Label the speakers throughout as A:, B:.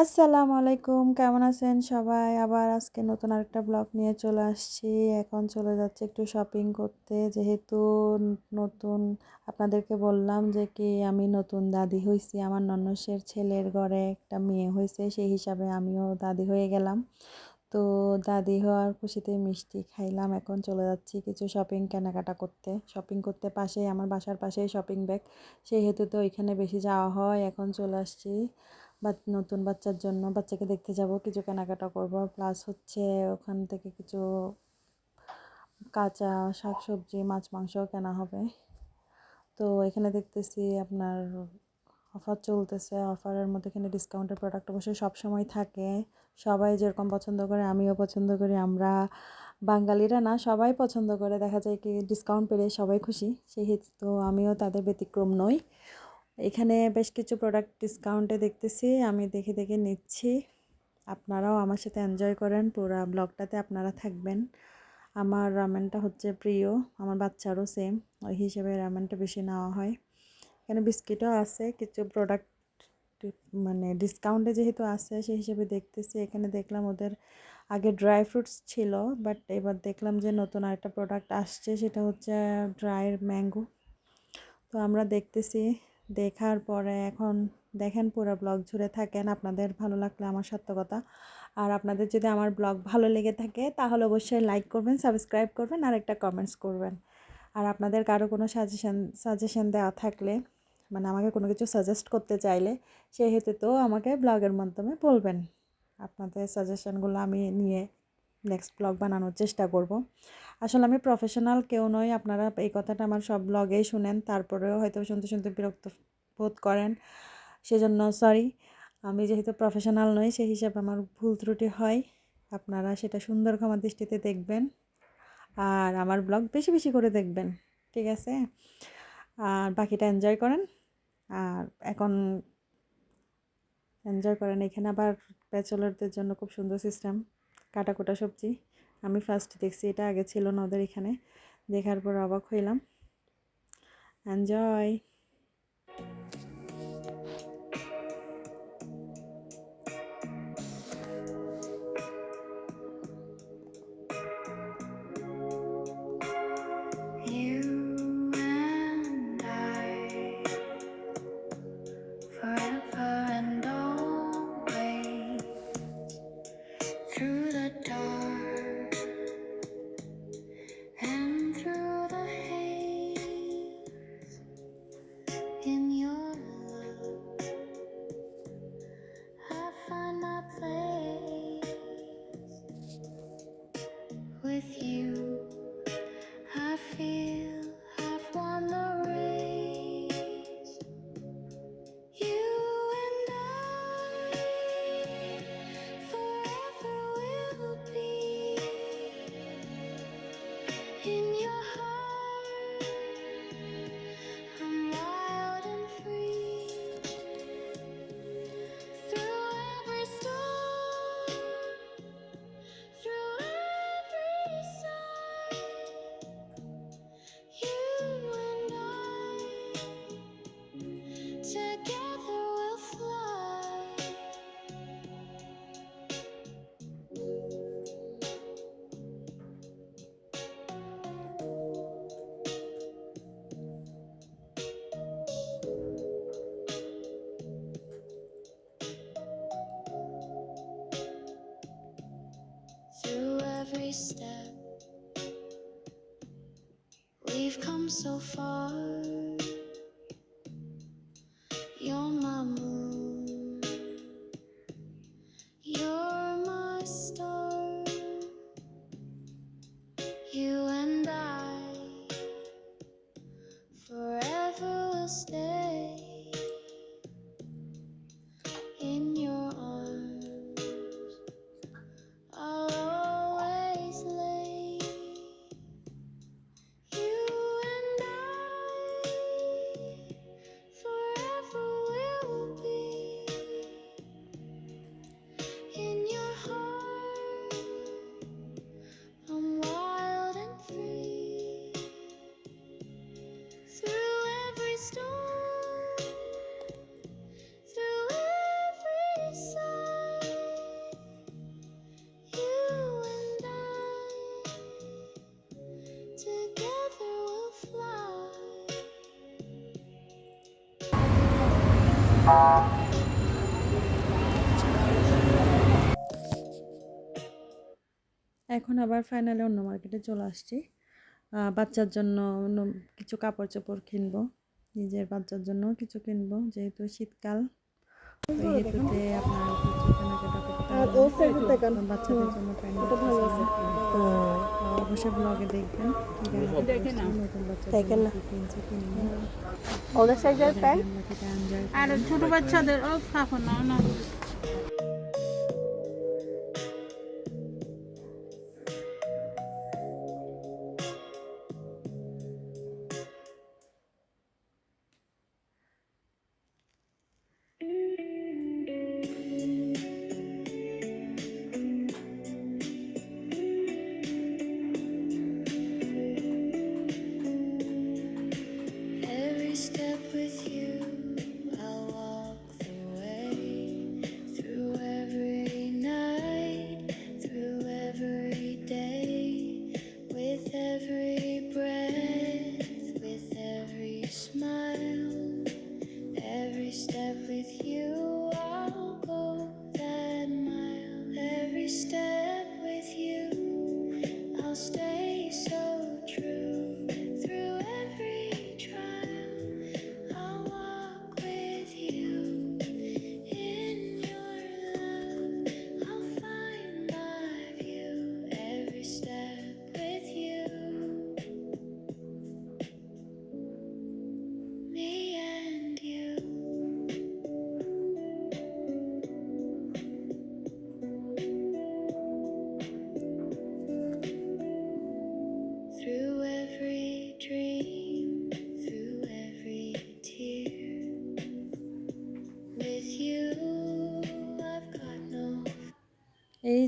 A: আসসালামু আলাইকুম, কেমন আছেন সবাই? আবার আজকে নতুন আরেকটা ব্লগ নিয়ে চলে আসছি। এখন চলে যাচ্ছে একটু শপিং করতে। যেহেতু নতুন, আপনাদেরকে বললাম যে কি আমি নতুন দাদি হয়েছি আমার ননসের ছেলের ঘরে একটা মেয়ে হয়েছে সেই হিসাবে আমিও দাদি হয়ে গেলাম। তো দাদি হওয়ার খুশিতে মিষ্টি খাইলাম। এখন চলে যাচ্ছি কিছু শপিং কেনাকাটা করতে। শপিং করতে পাশেই, আমার বাসার পাশেই শপিং ব্যাগ সেই হেতু তো ওইখানে বেশি যাওয়া হয়। এখন চলে আসছি। বা নতুন বাচ্চার জন্য বাচ্চাকে দেখতে যাব, কিছু কেনাকাটা করব। প্লাস হচ্ছে ওখান থেকে কিছু কাঁচা শাক সবজি মাছ, মাংসও কেনা হবে। তো এখানে দেখতেছি আপনার অফার চলতেছে। অফারের মধ্যে এখানে ডিসকাউন্টের প্রোডাক্ট অবশ্যই সবসময় থাকে। সবাই যেরকম পছন্দ করে, আমিও পছন্দ করি। আমরা বাঙালিরা না, সবাই পছন্দ করে। দেখা যায় কি ডিসকাউন্ট পেলে সবাই খুশি। সেহেতু আমিও তাদের ব্যতিক্রম নই। এখানে বেশ কিছু প্রোডাক্ট ডিসকাউন্টে দেখতেছি, আমি দেখে দেখে নিচ্ছি। আপনারাও আমার সাথে এনজয় করেন, পুরো ব্লগটাতে আপনারা থাকবেন। আমার রামেনটা হচ্ছে প্রিয়, আমার বাচ্চারও সেম ওই হিসেবে রামেনটা বেশি নেওয়া হয়। এখানে বিস্কিটও আছে, কিছু প্রোডাক্ট মানে ডিসকাউন্টে যেহেতু আছে, সেই হিসেবে দেখতেছি। এখানে দেখলাম ওদের আগে ড্রাই ফ্রুটস ছিল বাট এবার দেখলাম যে নতুন আরেকটা প্রোডাক্ট আসছে, সেটা হচ্ছে ড্রাই ম্যাঙ্গো তো আমরা দেখতেছি দেখার পরে এখন দেখেন পুরো ব্লগ জুড়ে থাকেন। আপনাদের ভালো লাগলে আমার সার্থকতা আর আপনাদের যদি আমার ব্লগ ভালো লেগে থাকে, তাহলে অবশ্যই লাইক করবেন সাবস্ক্রাইব করবেন, আর একটা কমেন্টস করবেন। আর আপনাদের কারও কোনো সাজেশন সাজেশন দেওয়া থাকলে মানে আমাকে কোনো কিছু সাজেস্ট করতে চাইলে, সেহেতু তো আমাকে ব্লগের মাধ্যমে বলবেন। আপনাদের সাজেশনগুলো আমি নিয়ে নেক্সট ব্লগ বানানোর চেষ্টা করব। আসলে আমি প্রফেশনাল কেউ নই, আপনারা এই কথাটা আমার সব ব্লগেই শুনেন, তারপরেও হয়তো শুনতে শুনতে বিরক্ত বোধ করেন। সেজন্য সরি আমি যেহেতু প্রফেশনাল নই, সেই হিসাবে আমার ভুল ত্রুটি হয়, আপনারা সেটা সুন্দর ক্ষমা দৃষ্টিতে দেখবেন আর আমার ব্লগ বেশি বেশি করে দেখবেন, ঠিক আছে? আর বাকিটা এনজয় করেন, আর এখন এনজয় করেন, এখানে আবার ব্যাচেলরদের জন্য খুব সুন্দর সিস্টেম কাটাকুটা সবজি। আমি ফার্স্ট দেখছি এটা আগে ছিল না ওদের এখানে। দেখার পর অবাক হইলাম। Enjoy step. We've come so far. এখন আবার ফাইনালে অন্য মার্কেটে চলে আসছি। বাচ্চার জন্য অন্য কিছু কাপড় চোপড় কিনবো নিজের বাচ্চার জন্য কিছু কিনবো যেহেতু শীতকাল। হেতুতে আপনার কিছু কেনাকাটা করতে বাচ্চাদের জন্য প্যান্ট তো অবশ্যই ব্লগে দেখবেন।
B: দেখেন না। ওদের সাইজের প্যান্ট?
C: আর ছোট বাচ্চাদের ও থাকো না।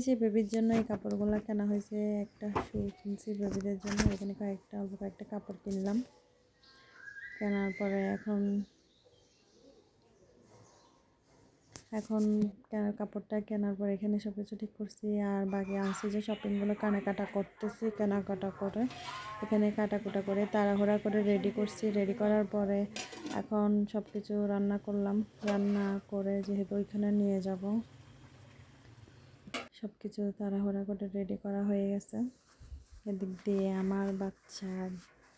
A: যে বেবির জন্য এই কাপড়গুলো কেনা হয়েছে, একটা শু কিনছি বেবিদের জন্য, এখানে কয়েকটা অল্প কয়েকটা কাপড় কিনলাম। কেনার পরে এখন এখন কেনার কাপড়টা কেনার পর এখানে সব কিছু ঠিক করছি, আর বাকি আনছি যে শপিংগুলো কেনাকাটা করতেছি, কেনাকাটা করে, এখানে কাটাকুটা করে, তাড়াহুড়া করে রেডি করছি। রেডি করার পরে এখন সব কিছু রান্না করলাম। রান্না করে যেহেতু ওইখানে নিয়ে যাব। সব কিছু তাড়াহুড়া করে রেডি করা হয়ে গেছে। এদিক দিয়ে আমার বাচ্চা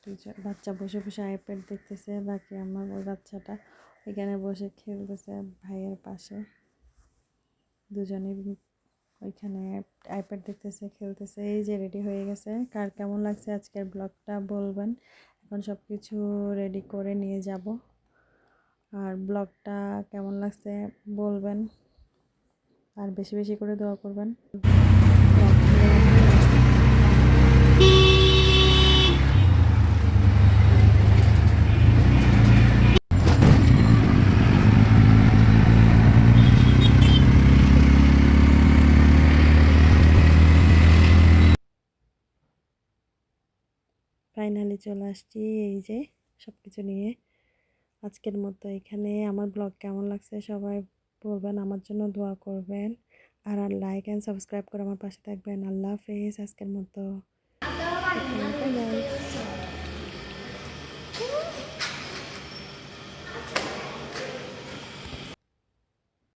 A: দুজন বাচ্চা বসে বসে আইপ্যাড দেখতেছে, বাকি আমার ওই বাচ্চাটা এখানে বসে খেলতেছে ভাইয়ের পাশে। দুজনেই ওইখানে আইপ্যাড দেখতেছে, খেলতেছে, এই যে রেডি হয়ে গেছে। কার কেমন লাগছে আজকের ব্লগটা বলবেন। এখন সব কিছু রেডি করে নিয়ে যাব। আর ব্লগটা কেমন লাগছে বলবেন। আর বেশি বেশি করে দোয়া করবেন। ফাইনালি চলে আসছি এই যে সব কিছু নিয়ে। আজকের মতো এখানে। আমার ব্লগ কেমন লাগছে সবাই বলবেন আমার জন্য দোয়া করবেন। আর আর লাইক অ্যান্ড সাবস্ক্রাইব করে আমার পাশে থাকবেন। আল্লাহ হাফেজ আজকের মতো।